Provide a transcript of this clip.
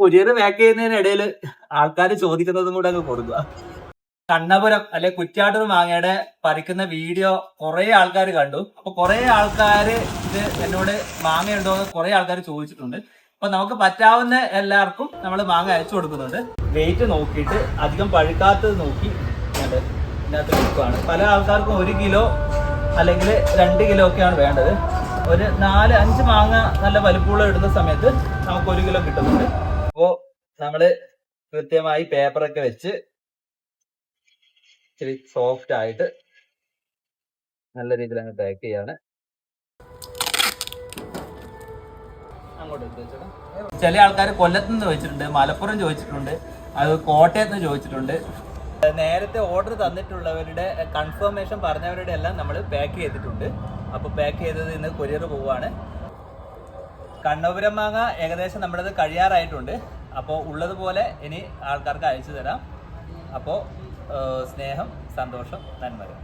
Courier pack ചെയ്യുന്നതിനിടയിൽ ആൾക്കാർ ചോദിക്കുന്നതും കൂടെ അങ്ങ് കൊടുക്കുക. കണ്ണപുരം അല്ലെ കുറ്റാട്ടൂർ മാങ്ങയുടെ പറിക്കുന്ന വീഡിയോ കുറെ ആൾക്കാർ കണ്ടു. അപ്പൊ കുറെ ആൾക്കാർ ഇത് എന്നോട് മാങ്ങ ഉണ്ടോ എന്ന് കുറെ ആൾക്കാർ ചോദിച്ചിട്ടുണ്ട്. അപ്പൊ നമുക്ക് പറ്റാവുന്ന എല്ലാവർക്കും നമ്മൾ മാങ്ങ അയച്ചു കൊടുക്കുന്നുണ്ട്. വെയിറ്റ് നോക്കിയിട്ട് അധികം പഴുക്കാത്തത് നോക്കി ഇതിനകത്ത് കൊടുക്കുകയാണ് പല ആൾക്കാർക്കും ഒരു കിലോ അല്ലെങ്കിൽ രണ്ട് കിലോ ഒക്കെയാണ് വേണ്ടത്. ഒരു നാല് അഞ്ച് മാങ്ങ നല്ല വലുപ്പമുള്ള ഇടുന്ന സമയത്ത് നമുക്ക് ഒരു കിലോ കിട്ടുന്നുണ്ട്. അപ്പോൾ നമ്മൾ കൃത്യമായി പേപ്പറൊക്കെ വെച്ച് ഇച്ചിരി സോഫ്റ്റ് ആയിട്ട് നല്ല രീതിയിൽ അങ്ങ് പാക്ക് ചെയ്യാണ് ചില ആൾക്കാർ കൊല്ലത്ത് നിന്ന് ചോദിച്ചിട്ടുണ്ട് മലപ്പുറം ചോദിച്ചിട്ടുണ്ട് അത് കോട്ടയത്ത് നിന്ന് ചോദിച്ചിട്ടുണ്ട്. നേരത്തെ ഓർഡർ തന്നിട്ടുള്ളവരുടെ കൺഫർമേഷൻ പറഞ്ഞവരുടെ എല്ലാം നമ്മൾ പാക്ക് ചെയ്തിട്ടുണ്ട്. അപ്പോൾ പാക്ക് ചെയ്തത് ഇന്ന് കൊറിയർ പോവാണ്. കണ്ണപുരം മാങ്ങ ഏകദേശം നമ്മുടേത് കഴിയാറായിട്ടുണ്ട്. അപ്പോൾ ഉള്ളതുപോലെ ഇനി ആൾക്കാർക്ക് അയച്ചു തരാം. അപ്പോൾ സ്നേഹം സന്തോഷം നന്മകൾ.